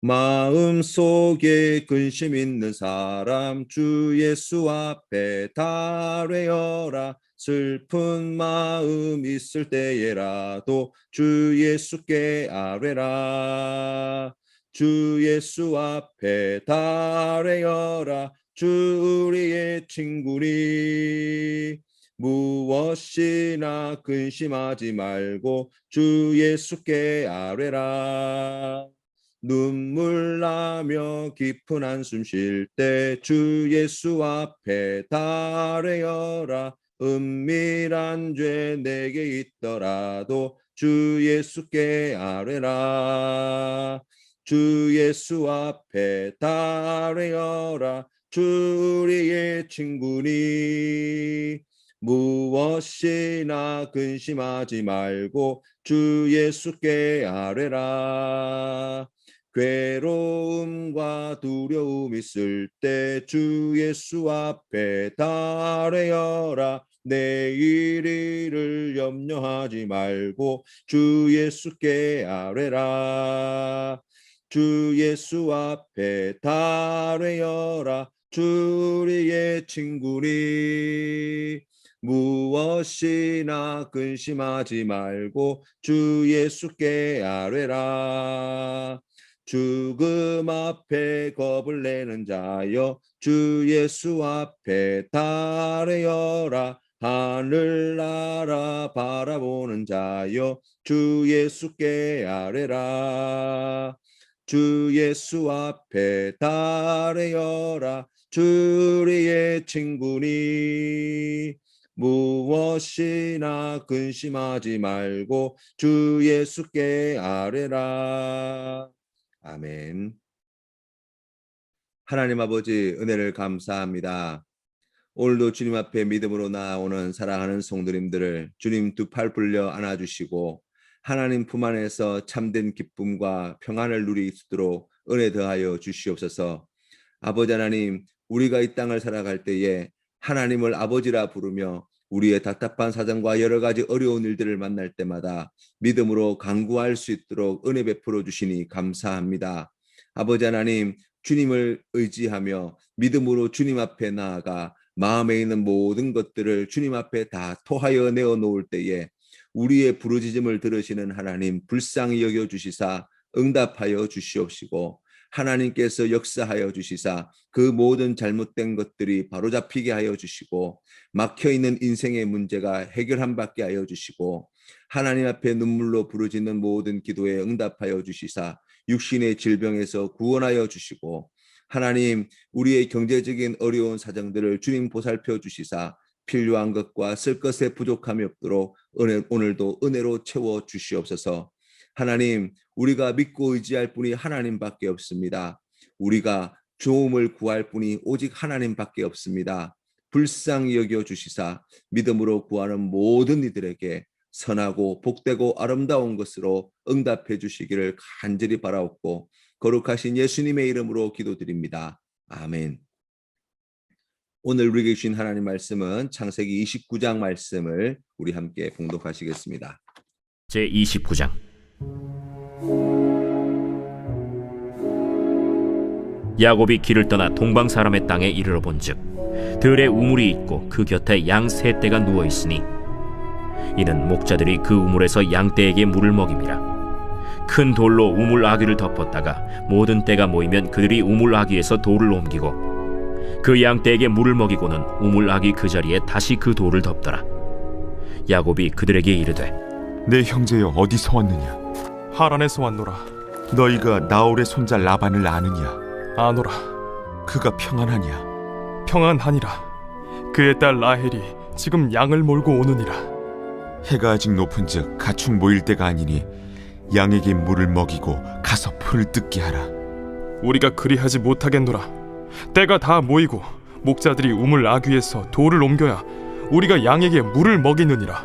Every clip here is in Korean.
마음 속에 근심 있는 사람 주 예수 앞에 달뢰어라. 슬픈 마음 있을 때에라도 주 예수께 아뢰라. 주 예수 앞에 달뢰어라. 주 우리의 친구니. 무엇이나 근심하지 말고 주 예수께 아뢰라 눈물 나며 깊은 한숨 쉴 때 주 예수 앞에 달뢰어라. 은밀한 죄 내게 있더라도 주 예수께 아뢰라. 주 예수 앞에 달뢰어라. 주 우리의 친구니. 무엇이나 근심하지 말고 주 예수께 아뢰라 괴로움과 두려움 있을 때 주 예수 앞에 달뢰어라. 내일 일을 염려하지 말고 주 예수께 아뢰라. 주 예수 앞에 달뢰어라. 주 우리의 친구니. 무엇이나 근심하지 말고 주 예수께 아뢰라 죽음 앞에 겁을 내는 자여 주 예수 앞에 달뢰어라. 하늘나라 바라보는 자여 주 예수께 아뢰라. 주 예수 앞에 달뢰어라. 주 우리의 친구니. 무엇이나 근심하지 말고 주 예수께 아뢰라 아멘. 하나님 아버지 은혜를 감사합니다. 오늘도 주님 앞에 믿음으로 나오는 사랑하는 성도님들을 주님 두 팔 불려 안아주시고 하나님 품 안에서 참된 기쁨과 평안을 누릴 수 있도록 은혜 더하여 주시옵소서. 아버지 하나님, 우리가 이 땅을 살아갈 때에 하나님을 아버지라 부르며 우리의 답답한 사정과 여러 가지 어려운 일들을 만날 때마다 믿음으로 강구할 수 있도록 은혜 베풀어 주시니 감사합니다. 아버지 하나님, 주님을 의지하며 믿음으로 주님 앞에 나아가 마음에 있는 모든 것들을 주님 앞에 다 토하여 내어 놓을 때에 우리의 부르짖음을 들으시는 하나님 불쌍히 여겨 주시사 응답하여 주시옵시고 하나님께서 역사하여 주시사 그 모든 잘못된 것들이 바로잡히게 하여 주시고 막혀 있는 인생의 문제가 해결함 받게 하여 주시고 하나님 앞에 눈물로 부르짖는 모든 기도에 응답하여 주시사 육신의 질병에서 구원하여 주시고 하나님 우리의 경제적인 어려운 사정들을 주님 보살펴 주시사 필요한 것과 쓸 것에 부족함이 없도록 은혜, 오늘도 은혜로 채워 주시옵소서. 하나님, 우리가 믿고 의지할 분이 하나님밖에 없습니다. 우리가 도움을 구할 분이 오직 하나님밖에 없습니다. 불쌍히 여겨 주시사 믿음으로 구하는 모든 이들에게 선하고 복되고 아름다운 것으로 응답해 주시기를 간절히 바라옵고 거룩하신 예수님의 이름으로 기도드립니다. 아멘. 오늘 우리에게 주신 하나님 말씀은 창세기 29장 말씀을 우리 함께 봉독하시겠습니다. 제 29장 야곱이 길을 떠나 동방 사람의 땅에 이르러 본즉 들에 우물이 있고 그 곁에 양 세 떼가 누워 있으니 이는 목자들이 그 우물에서 양 떼에게 물을 먹임이라. 큰 돌로 우물 아귀를 덮었다가 모든 떼가 모이면 그들이 우물 아귀에서 돌을 옮기고 그 양 떼에게 물을 먹이고는 우물 아귀 그 자리에 다시 그 돌을 덮더라. 야곱이 그들에게 이르되 내 형제여 어디서 왔느냐? 하란에서 왔노라. 너희가 나홀의 손자 라반을 아느냐? 아노라 그가 평안하냐? 평안하니라 그의 딸 라헬이 지금 양을 몰고 오느니라 해가 아직 높은즉 가축 모일 때가 아니니 양에게 물을 먹이고 가서 풀을 뜯게 하라. 우리가 그리하지 못하겠노라 때가 다 모이고 목자들이 우물 아귀에서 돌을 옮겨야 우리가 양에게 물을 먹이느니라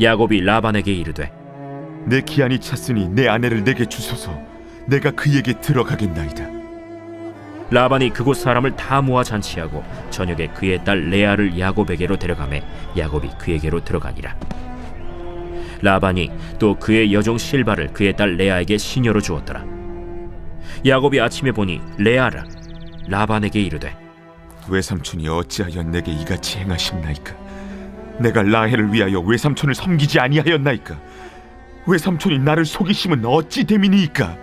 야곱이 라반에게 이르되 내 기한이 찼으니 내 아내를 내게 주소서. 내가 그에게 들어가겠나이다. 라반이 그곳 사람을 다 모아 잔치하고 저녁에 그의 딸 레아를 야곱에게로 데려가매 야곱이 그에게로 들어가니라. 라반이 또 그의 여종 실바를 그의 딸 레아에게 시녀로 주었더라. 야곱이 아침에 보니 레아라 라반에게 이르되 외삼촌이 어찌하여 내게 이같이 행하셨나이까? 내가 라헬을 위하여 외삼촌을 섬기지 아니하였나이까? 외삼촌이 나를 속이심은 어찌 됨이니이까?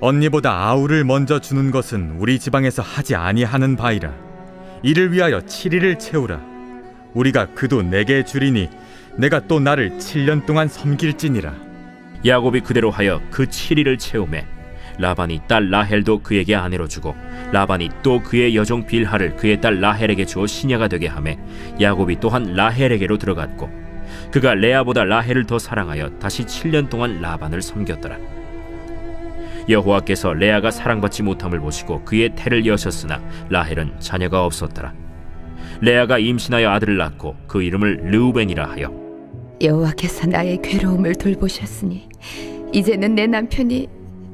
언니보다 아우를 먼저 주는 것은 우리 지방에서 하지 아니하는 바이라. 이를 위하여 7일을 채우라. 우리가 그도 내게 주리니 내가 또 나를 7년 동안 섬길지니라. 야곱이 그대로 하여 그 7일을 채우매 라반이 딸 라헬도 그에게 아내로 주고 라반이 또 그의 여종 빌하를 그의 딸 라헬에게 주어 시녀가 되게 하매 야곱이 또한 라헬에게로 들어갔고 그가 레아보다 라헬을 더 사랑하여 다시 7년 동안 라반을 섬겼더라. 여호와께서 레아가 사랑받지 못함을 보시고 그의 태를 여셨으나 라헬은 자녀가 없었더라. 레아가 임신하여 아들을 낳고 그 이름을 르우벤이라 하여 여호와께서 나의 괴로움을 돌보셨으니 이제는 내 남편이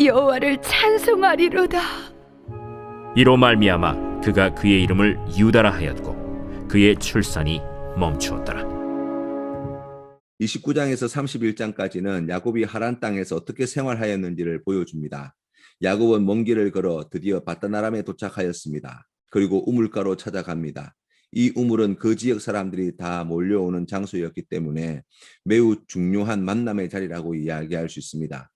여호와를 찬송하리로다. 이로 말미암아 그가 그의 이름을 유다라 하였고 그의 출산이 멈추었더라 29장에서 31장까지는 야곱이 하란 땅에서 어떻게 생활하였는지를 보여줍니다. 야곱은 먼 길을 걸어 드디어 바다나람에 도착하였습니다. 그리고 우물가로 찾아갑니다. 이 우물은 그 지역 사람들이 다 몰려오는 장소였기 때문에 매우 중요한 만남의 자리라고 이야기할 수 있습니다.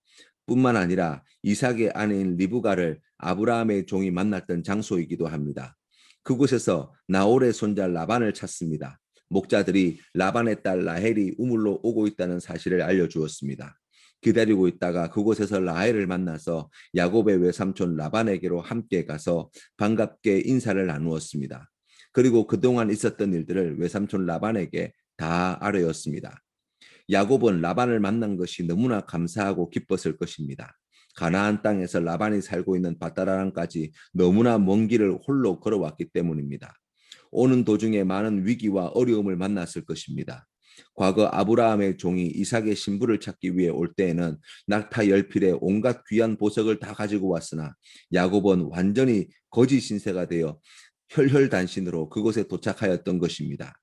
뿐만 아니라 이삭의 아내인 리브가를 아브라함의 종이 만났던 장소이기도 합니다. 그곳에서 나홀의 손자 라반을 찾습니다. 목자들이 라반의 딸 라헬이 우물로 오고 있다는 사실을 알려주었습니다. 기다리고 있다가 그곳에서 라헬을 만나서 야곱의 외삼촌 라반에게로 함께 가서 반갑게 인사를 나누었습니다. 그리고 그동안 있었던 일들을 외삼촌 라반에게 다 알아였습니다. 야곱은 라반을 만난 것이 너무나 감사하고 기뻤을 것입니다. 가나안 땅에서 라반이 살고 있는 바다라람까지 너무나 먼 길을 홀로 걸어왔기 때문입니다. 오는 도중에 많은 위기와 어려움을 만났을 것입니다. 과거 아브라함의 종이 이삭의 신부를 찾기 위해 올 때에는 낙타 열필에 온갖 귀한 보석을 다 가지고 왔으나 야곱은 완전히 거짓 신세가 되어 혈혈단신으로 그곳에 도착하였던 것입니다.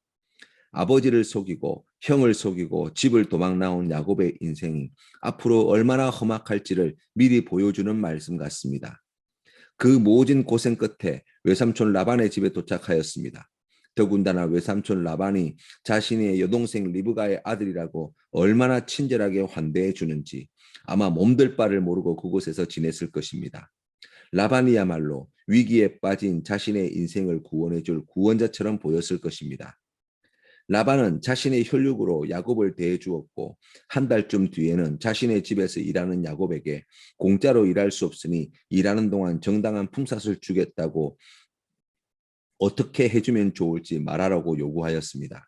아버지를 속이고 형을 속이고 집을 도망 나온 야곱의 인생이 앞으로 얼마나 험악할지를 미리 보여주는 말씀 같습니다. 그 모진 고생 끝에 외삼촌 라반의 집에 도착하였습니다. 더군다나 외삼촌 라반이 자신의 여동생 리브가의 아들이라고 얼마나 친절하게 환대해 주는지 아마 몸들 바를 모르고 그곳에서 지냈을 것입니다. 라반이야말로 위기에 빠진 자신의 인생을 구원해 줄 구원자처럼 보였을 것입니다. 라반은 자신의 혈육으로 야곱을 대해 주었고 한 달쯤 뒤에는 자신의 집에서 일하는 야곱에게 공짜로 일할 수 없으니 일하는 동안 정당한 품삯을 주겠다고 어떻게 해주면 좋을지 말하라고 요구하였습니다.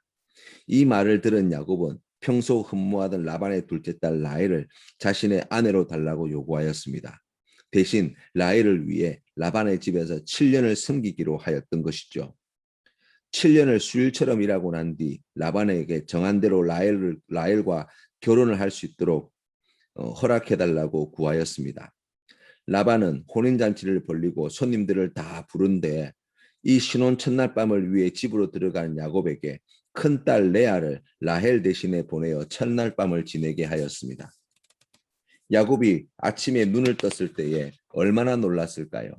이 말을 들은 야곱은 평소 흠모하던 라반의 둘째 딸 라헬을 자신의 아내로 달라고 요구하였습니다. 대신 라헬을 위해 라반의 집에서 7년을 섬기기로 하였던 것이죠. 7년을 수일처럼 일하고 난 뒤 라반에게 정한 대로 라헬을, 라헬과 결혼을 할 수 있도록 어, 허락해달라고 구하였습니다. 라반은 혼인잔치를 벌리고 손님들을 다 부른데 이 신혼 첫날 밤을 위해 집으로 들어간 야곱에게 큰딸 레아를 라헬 대신에 보내어 첫날 밤을 지내게 하였습니다. 야곱이 아침에 눈을 떴을 때에 얼마나 놀랐을까요?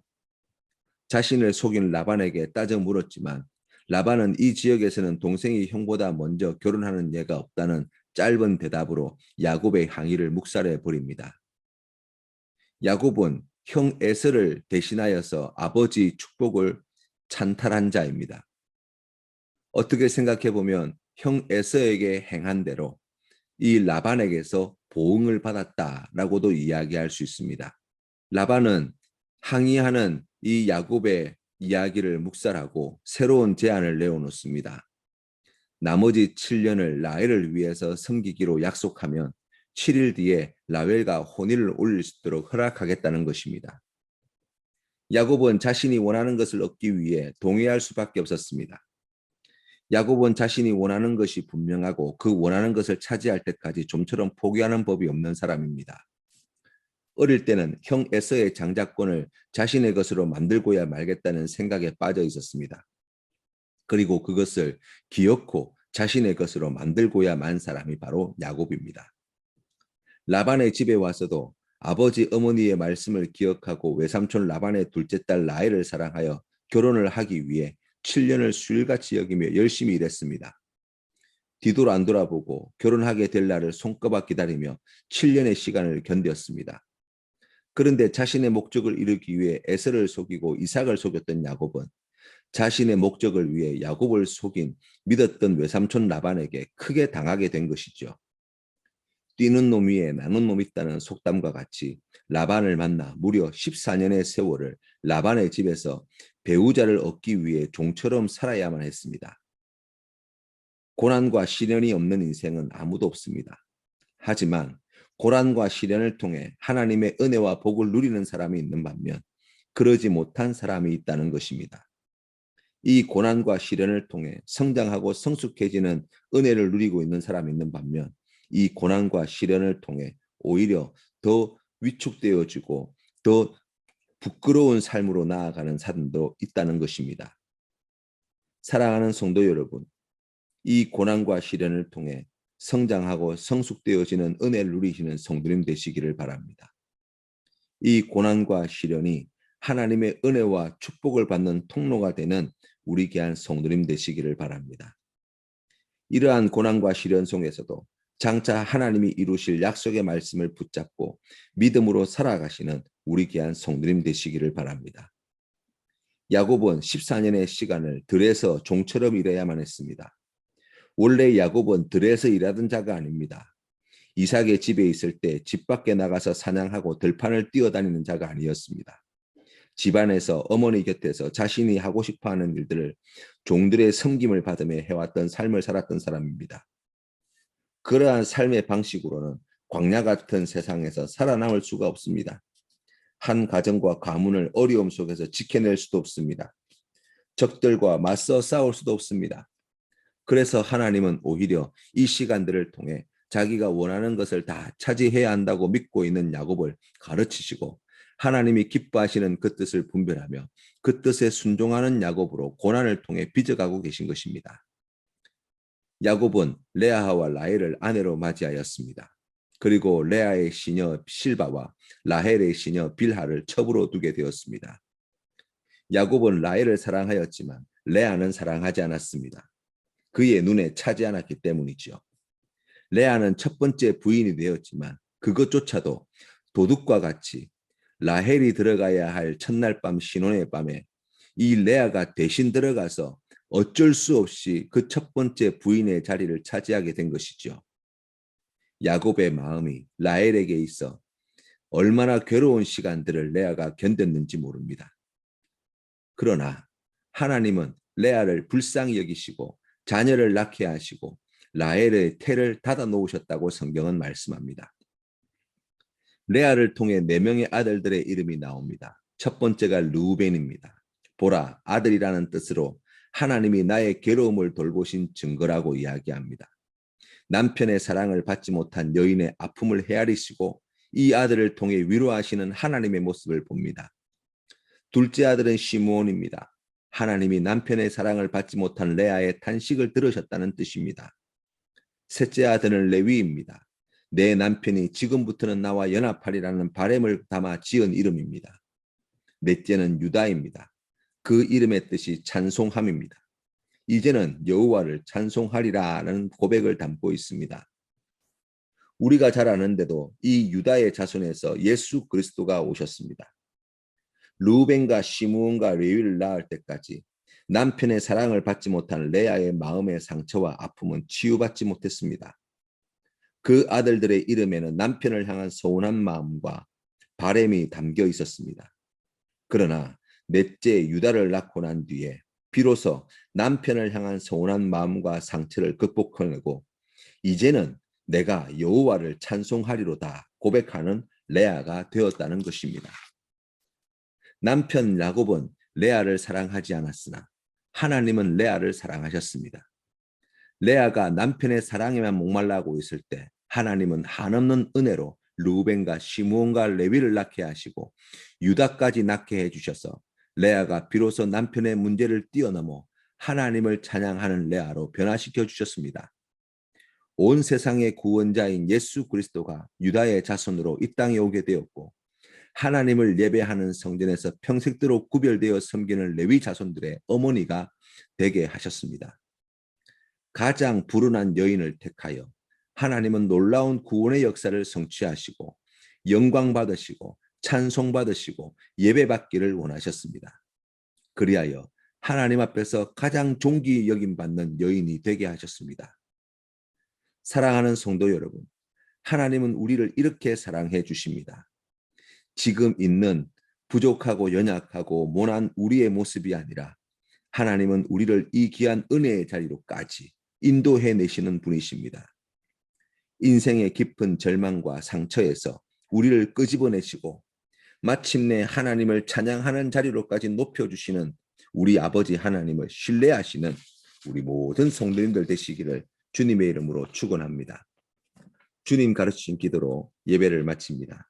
자신을 속인 라반에게 따져 물었지만 라반은 이 지역에서는 동생이 형보다 먼저 결혼하는 예가 없다는 짧은 대답으로 야곱의 항의를 묵살해 버립니다. 야곱은 형 에서를 대신하여서 아버지 축복을 찬탈한 자입니다. 어떻게 생각해 보면 형 에서에게 행한 대로 이 라반에게서 보응을 받았다라고도 이야기할 수 있습니다. 라반은 항의하는 이 야곱의 이야기를 묵살하고 새로운 제안을 내어놓습니다. 나머지 7년을 라헬을 위해서 섬기기로 약속하면 7일 뒤에 라헬과 혼인을 올릴 수 있도록 허락하겠다는 것입니다. 야곱은 자신이 원하는 것을 얻기 위해 동의할 수밖에 없었습니다. 야곱은 자신이 원하는 것이 분명하고 그 원하는 것을 차지할 때까지 좀처럼 포기하는 법이 없는 사람입니다. 어릴 때는 형 에서의 장자권을 자신의 것으로 만들고야 말겠다는 생각에 빠져 있었습니다. 그리고 그것을 기어코 자신의 것으로 만들고야 만 사람이 바로 야곱입니다. 라반의 집에 와서도 아버지 어머니의 말씀을 기억하고 외삼촌 라반의 둘째 딸 라헬을 사랑하여 결혼을 하기 위해 7년을 수일같이 여기며 열심히 일했습니다. 뒤돌아 안 돌아보고 결혼하게 될 날을 손꼽아 기다리며 7년의 시간을 견뎠습니다. 그런데 자신의 목적을 이루기 위해 에서를 속이고 이삭을 속였던 야곱은 자신의 목적을 위해 야곱을 속인 믿었던 외삼촌 라반에게 크게 당하게 된 것이죠. 뛰는 놈 위에 나는 놈 있다는 속담과 같이 라반을 만나 무려 14년의 세월을 라반의 집에서 배우자를 얻기 위해 종처럼 살아야만 했습니다. 고난과 시련이 없는 인생은 아무도 없습니다. 하지만 고난과 시련을 통해 하나님의 은혜와 복을 누리는 사람이 있는 반면 그러지 못한 사람이 있다는 것입니다. 이 고난과 시련을 통해 성장하고 성숙해지는 은혜를 누리고 있는 사람이 있는 반면 이 고난과 시련을 통해 오히려 더 위축되어지고 더 부끄러운 삶으로 나아가는 사람도 있다는 것입니다. 사랑하는 성도 여러분, 이 고난과 시련을 통해 성장하고 성숙되어지는 은혜를 누리시는 성도님 되시기를 바랍니다. 이 고난과 시련이 하나님의 은혜와 축복을 받는 통로가 되는 우리 귀한 성도님 되시기를 바랍니다. 이러한 고난과 시련 속에서도 장차 하나님이 이루실 약속의 말씀을 붙잡고 믿음으로 살아가시는 우리 귀한 성도님 되시기를 바랍니다. 야곱은 14년의 시간을 들에서 종처럼 일해야만 했습니다. 원래 야곱은 들에서 일하던 자가 아닙니다. 이삭의 집에 있을 때 집 밖에 나가서 사냥하고 들판을 뛰어다니는 자가 아니었습니다. 집안에서 어머니 곁에서 자신이 하고 싶어 하는 일들을 종들의 섬김을 받으며 해왔던 삶을 살았던 사람입니다. 그러한 삶의 방식으로는 광야 같은 세상에서 살아남을 수가 없습니다. 한 가정과 가문을 어려움 속에서 지켜낼 수도 없습니다. 적들과 맞서 싸울 수도 없습니다. 그래서 하나님은 오히려 이 시간들을 통해 자기가 원하는 것을 다 차지해야 한다고 믿고 있는 야곱을 가르치시고 하나님이 기뻐하시는 그 뜻을 분별하며 그 뜻에 순종하는 야곱으로 고난을 통해 빚어가고 계신 것입니다. 야곱은 레아와 라헬을 아내로 맞이하였습니다. 그리고 레아의 시녀 실바와 라헬의 시녀 빌하를 첩으로 두게 되었습니다. 야곱은 라헬을 사랑하였지만 레아는 사랑하지 않았습니다. 그의 눈에 차지 않았기 때문이지요. 레아는 첫 번째 부인이 되었지만 그것조차도 도둑과 같이 라헬이 들어가야 할 첫날 밤 신혼의 밤에 이 레아가 대신 들어가서 어쩔 수 없이 그 첫 번째 부인의 자리를 차지하게 된 것이죠. 야곱의 마음이 라헬에게 있어 얼마나 괴로운 시간들을 레아가 견뎠는지 모릅니다. 그러나 하나님은 레아를 불쌍히 여기시고 자녀를 낳게 하시고 라헬의 태를 닫아 놓으셨다고 성경은 말씀합니다. 레아를 통해 네 명의 아들들의 이름이 나옵니다. 첫 번째가 루벤입니다. 보라, 아들이라는 뜻으로 하나님이 나의 괴로움을 돌보신 증거라고 이야기합니다. 남편의 사랑을 받지 못한 여인의 아픔을 헤아리시고 이 아들을 통해 위로하시는 하나님의 모습을 봅니다. 둘째 아들은 시므온입니다. 하나님이 남편의 사랑을 받지 못한 레아의 탄식을 들으셨다는 뜻입니다. 셋째 아들은 레위입니다. 내 남편이 지금부터는 나와 연합하리라는 바램을 담아 지은 이름입니다. 넷째는 유다입니다. 그 이름의 뜻이 찬송함입니다. 이제는 여호와를 찬송하리라는 고백을 담고 있습니다. 우리가 잘 아는데도 이 유다의 자손에서 예수 그리스도가 오셨습니다. 루벤과 시므온과 레위를 낳을 때까지 남편의 사랑을 받지 못한 레아의 마음의 상처와 아픔은 치유받지 못했습니다. 그 아들들의 이름에는 남편을 향한 서운한 마음과 바램이 담겨 있었습니다. 그러나 넷째 유다를 낳고 난 뒤에 비로소 남편을 향한 서운한 마음과 상처를 극복해내고 이제는 내가 여호와를 찬송하리로다 고백하는 레아가 되었다는 것입니다. 남편 야곱은 레아를 사랑하지 않았으나 하나님은 레아를 사랑하셨습니다. 레아가 남편의 사랑에만 목말라고 있을 때 하나님은 한없는 은혜로 루벤과 시므온과 레위를 낳게 하시고 유다까지 낳게 해 주셔서 레아가 비로소 남편의 문제를 뛰어넘어 하나님을 찬양하는 레아로 변화시켜 주셨습니다. 온 세상의 구원자인 예수 그리스도가 유다의 자손으로 이 땅에 오게 되었고 하나님을 예배하는 성전에서 평생도록 구별되어 섬기는 레위 자손들의 어머니가 되게 하셨습니다. 가장 불운한 여인을 택하여 하나님은 놀라운 구원의 역사를 성취하시고 영광 받으시고 찬송 받으시고 예배 받기를 원하셨습니다. 그리하여 하나님 앞에서 가장 존귀 여김 받는 여인이 되게 하셨습니다. 사랑하는 성도 여러분, 하나님은 우리를 이렇게 사랑해 주십니다. 지금 있는 부족하고 연약하고 모난 우리의 모습이 아니라 하나님은 우리를 이 귀한 은혜의 자리로까지 인도해 내시는 분이십니다. 인생의 깊은 절망과 상처에서 우리를 끄집어내시고 마침내 하나님을 찬양하는 자리로까지 높여주시는 우리 아버지 하나님을 신뢰하시는 우리 모든 성도님들 되시기를 주님의 이름으로 축원합니다. 주님 가르치신 기도로 예배를 마칩니다.